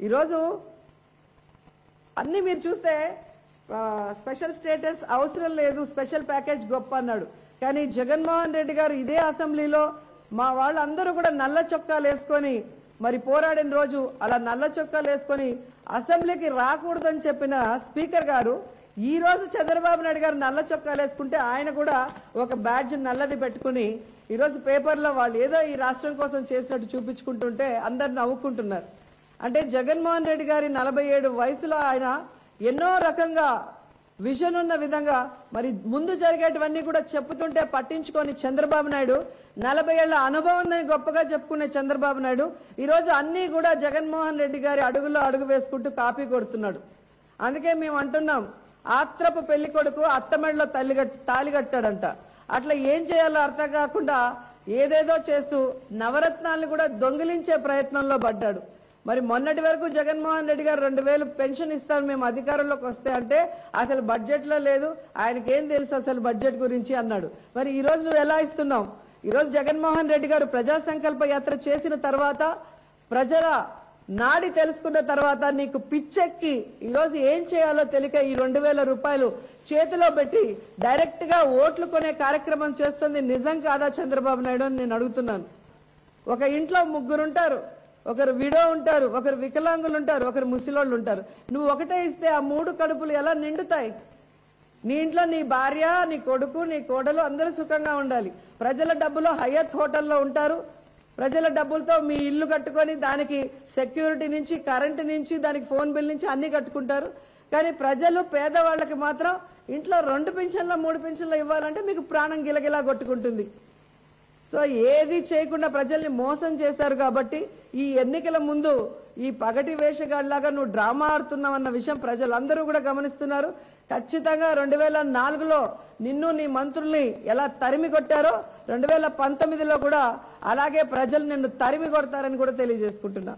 ఈరోజు అన్ని మీరు చూస్తే స్పెషల్ స్టేటస్ అవసరం లేదు స్పెషల్ ప్యాకేజ్ గొప్ప అన్నాడు. కానీ జగన్మోహన్ రెడ్డి గారు ఇదే అసెంబ్లీలో మా వాళ్ళందరూ కూడా నల్ల చొక్కాలు వేసుకొని మరి పోరాడిన రోజు అలా నల్ల చొక్కాలు వేసుకొని అసెంబ్లీకి రాకూడదని చెప్పిన స్పీకర్ గారు ఈ రోజు చంద్రబాబు నాయుడు గారు నల్ల చొక్కాలు వేసుకుంటే ఆయన కూడా ఒక బ్యాడ్జ్ నల్లది పెట్టుకుని ఈరోజు పేపర్లో వాళ్ళు ఏదో ఈ రాష్ట్రం కోసం చేసినట్టు చూపించుకుంటుంటే అందరు నవ్వుకుంటున్నారు. అంటే జగన్మోహన్ రెడ్డి గారి నలభై ఏడు వయసులో ఆయన ఎన్నో రకంగా విజన్ ఉన్న విధంగా మరి ముందు జరిగేటివన్నీ కూడా చెప్పుతుంటే పట్టించుకొని చంద్రబాబు నాయుడు నలభై ఏళ్ళ అనుభవం గొప్పగా చెప్పుకునే చంద్రబాబు నాయుడు ఈరోజు అన్నీ కూడా జగన్మోహన్ రెడ్డి గారి అడుగులో అడుగు వేసుకుంటూ కాపీ కొడుతున్నాడు. అందుకే మేము అంటున్నాం ఆత్రపు పెళ్ళి కొడుకు అత్తమెళ్ళలో తల్లి తాలి కట్టాడంట. అట్లా ఏం చేయాలో అర్థం కాకుండా ఏదేదో చేస్తూ నవరత్నాలను కూడా దొంగిలించే ప్రయత్నంలో పడ్డాడు. మరి మొన్నటి వరకు జగన్మోహన్ రెడ్డి గారు రెండు వేలు పెన్షన్ ఇస్తాను మేము అధికారంలోకి వస్తే అంటే అసలు బడ్జెట్లో లేదు. ఆయనకి ఏం తెలుసు అసలు బడ్జెట్ గురించి అన్నాడు. మరి ఈ రోజు నువ్వు ఎలా ఇస్తున్నావు? ఈ రోజు జగన్మోహన్ రెడ్డి గారు ప్రజా సంకల్ప యాత్ర చేసిన తర్వాత ప్రజల నాడి తెలుసుకున్న తర్వాత నీకు పిచ్చెక్కి ఈ రోజు ఏం చేయాలో తెలియక ఈ రెండు వేల రూపాయలు చేతిలో పెట్టి డైరెక్ట్గా ఓట్లు కొనే కార్యక్రమం చేస్తుంది. నిజం కాదా చంద్రబాబు నాయుడు అని నేను అడుగుతున్నాను. ఒక ఇంట్లో ముగ్గురుంటారు. ఒకరు విడో ఉంటారు ఒకరు వికలాంగులు ఉంటారు ఒకరు ముసిలోళ్ళు ఉంటారు. నువ్వు ఒకటే ఇస్తే ఆ మూడు కడుపులు ఎలా నిండుతాయి? నీ ఇంట్లో నీ భార్య నీ కొడుకు నీ కోడలు అందరూ సుఖంగా ఉండాలి. ప్రజల డబ్బులో హయత్ హోటల్లో ఉంటారు. ప్రజల డబ్బులతో మీ ఇల్లు కట్టుకొని దానికి సెక్యూరిటీ నుంచి కరెంటు నుంచి దానికి ఫోన్ బిల్ నుంచి అన్ని కట్టుకుంటారు. కానీ ప్రజలు పేదవాళ్ళకి మాత్రం ఇంట్లో రెండు పింఛన్లు మూడు పింఛన్లు ఇవ్వాలంటే మీకు ప్రాణం గిలగిలా కొట్టుకుంటుంది. సో ఏది చేయకుండా ప్రజల్ని మోసం చేశారు కాబట్టి ఈ ఎన్నికల ముందు ఈ పగటి వేషగాళ్ళాగా నువ్వు డ్రామా ఆడుతున్నావన్న విషయం ప్రజలందరూ కూడా గమనిస్తున్నారు. ఖచ్చితంగా రెండు వేల నాలుగులో నిన్ను నీ మంత్రుల్ని ఎలా తరిమి కొట్టారో రెండు వేల పంతొమ్మిదిలో కూడా అలాగే ప్రజలు నిన్ను తరిమి కొడతారని కూడా తెలియజేసుకుంటున్నా.